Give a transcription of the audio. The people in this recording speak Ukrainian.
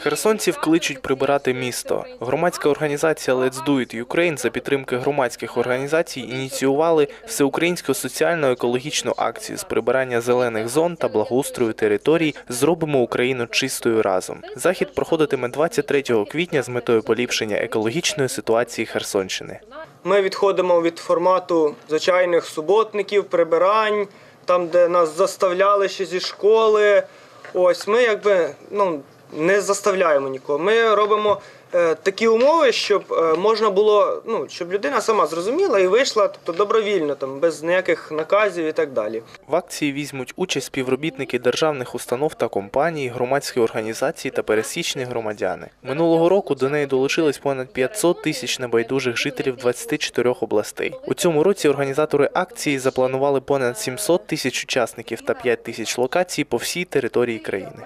Херсонців кличуть прибирати місто. Громадська організація Let's Do It Ukraine за підтримки громадських організацій ініціювали всеукраїнську соціально-екологічну акцію з прибирання зелених зон та благоустрою територій Зробимо Україну чистою разом. Захід проходитиме 23 квітня з метою поліпшення екологічної ситуації Херсонщини. Ми відходимо від формату звичайних суботників, прибирань, там, де нас заставляли ще зі школи. Ось ми якби ну, не заставляємо нікого. Ми робимо е, такі умови, щоб е, можна було, ну, щоб людина сама зрозуміла і вийшла тобто, добровільно, там, без ніяких наказів і так далі. В акції візьмуть участь співробітники державних установ та компаній, громадські організації та пересічні громадяни. Минулого року до неї долучились понад 500 тисяч небайдужих жителів 24 областей. У цьому році організатори акції запланували понад 700 тисяч учасників та 5 тисяч локацій по всій території країни.